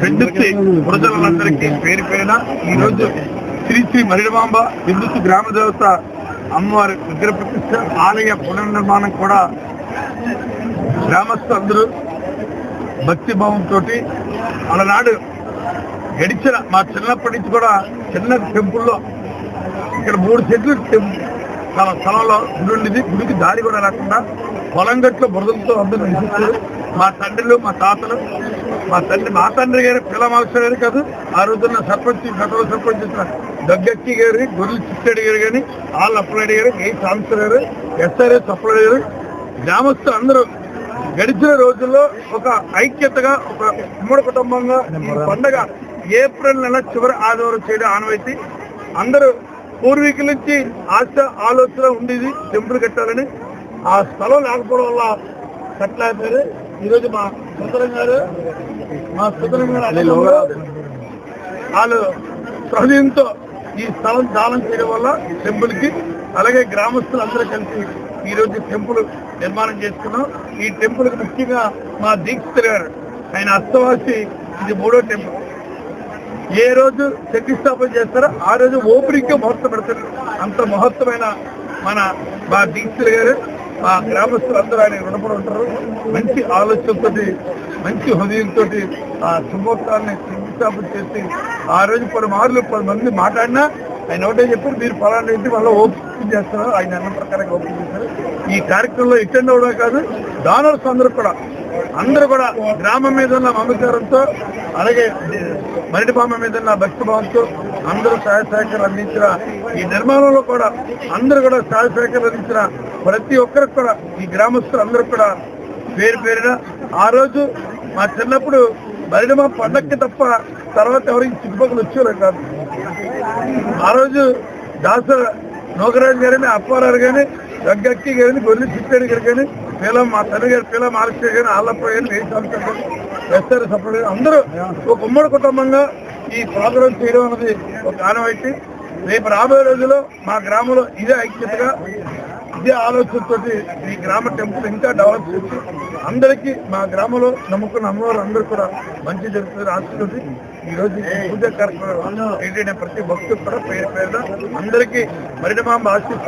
పెందుర్తి ప్రజలందరికీ పేరు పేరున ఈరోజు శ్రీ శ్రీ మరిడమాంబ పెందుర్తి గ్రామ దేవత అమ్మవారి విగ్రహ ప్రతిష్ట ఆలయ పునర్నిర్మాణం కూడా గ్రామస్తులందరూ భక్తిభావంతో అలనాడు గడిచిన మా చిన్నప్పటి నుంచి కూడా చిన్న టెంపుల్లో ఇక్కడ మూడు చెట్లు టెంపుల్ స్థలంలో గుడి ఉండేది. గుడికి దారి కూడా లేకుండా పొలం గట్లో బురదలతో అందరూ నివసిస్తారు. మా తండ్రులు మా తాతలు మా తండ్రి మా తండ్రి గారు పిల్లమాల్సిన గారు కాదు ఆ రోజున సర్పంచ్ గతంలో సర్పంచ్ చేసిన దగ్గక్కి గారు గొర్రెలు చిట్టడి గారు కానీ ఆళ్ళ అప్లైడ్ గారు ఏ సాంసర్ గారు ఎస్ఆర్ఎస్ అప్లైడ్ గారు గ్రామస్తులు అందరూ గడిచిన రోజుల్లో ఒక ఐక్యతగా ఒక ఉమ్మడి కుటుంబంగా పండగ ఏప్రిల్ నెల చివరి ఆదివారం చేయడం ఆనవైతే అందరూ పూర్వీకుల నుంచి ఆశ ఆలోచన ఉండేది టెంపుల్ కట్టాలని. ఆ స్థలం లేకపోవడం వల్ల కట్టలేకపోయారు. ఈరోజు మా సుందరం గారు మా సుందరం గారు వాళ్ళు సహజంతో ఈ స్థలం దానం చేయడం వల్ల టెంపుల్కి అలాగే గ్రామస్తులు అందరూ కలిసి ఈ రోజు టెంపుల్ నిర్మాణం చేసుకున్నాం. ఈ టెంపుల్కి ముఖ్యంగా మా దీక్షిత్ గారు ఆయన అస్తవాసి ఇది మూడో టెంపుల్. ఏ రోజు శంకుస్థాపన చేస్తారో ఆ రోజు ఓపెనింగ్ ముహూర్తం పెడతారు. అంత మహత్తమైన మన మా దీక్షితులు గారు. మా గ్రామస్తులు అందరూ ఆయన రుణపడి ఉంటారు. మంచి ఆలోచనతో మంచి హృదయంతో ఆ శుభోత్సవాన్ని శంకుస్థాపన చేసి ఆ రోజు పలు మార్లు పది మంది మాట్లాడినా ఆయన ఒకటే చెప్పారు మీరు ఫలానా ఇంటి వల్ల ఓపెన్ చేస్తారు ఆయన అన్న ప్రకారంగా ఓపెన్ చేస్తారు ఈ కార్యక్రమంలో అటెండ్ అవడం కాదు దానర్స్ అందరూ కూడా అందరూ కూడా గ్రామం మీద ఉన్న మమకారంతో అలాగే మరిటిబామ మీద ఉన్న భక్తిభావంతో అందరూ సహాయ సహకారం అందించిన ఈ నిర్మాణంలో కూడా అందరూ కూడా సహాయ సహకారం అందించిన ప్రతి ఒక్కరికి కూడా ఈ గ్రామస్తులు అందరూ కూడా పేరు పేరున ఆ రోజు మా చిన్నప్పుడు బరిడమ పండక్కి తప్ప తర్వాత ఎవరికి చుట్టుపక్కల వచ్చేవారు కాదు. ఆ రోజు దాసర నోకరాజు గారిని అప్పారావు కానీ దగ్గక్కి గారిని గొల్లి చిట్టేడి గారు కానీ పిల్ల మా తండ్రి గారు పిల్ల మాలక్ష్మి గారిని ఆళ్ళప్ప గారిని వేసాంశం ఎస్ఆర్ సప్పుడు అందరూ ఒక ఉమ్మడి కుటుంబంగా ఈ ప్రోగ్రాం చేయడం అనేది ఒక ఆనవాయితీ. రేపు రాబోయే రోజుల్లో మా గ్రామంలో ఇదే ఐక్యతగా ఇదే ఆలోచనతో ఈ గ్రామ టెంపుల్ ఇంకా డెవలప్ చేసి అందరికీ మా గ్రామంలో నమ్ముకున్న అమ్మవారు అందరూ కూడా మంచి జరుగుతుంది ఆశిస్తుంది ఈ రోజు పూజా కార్యక్రమం ఏంటంటే ప్రతి భక్తులు కూడా పేరు పేరున అందరికీ మరిడమాంబ ఆశిస్తుంది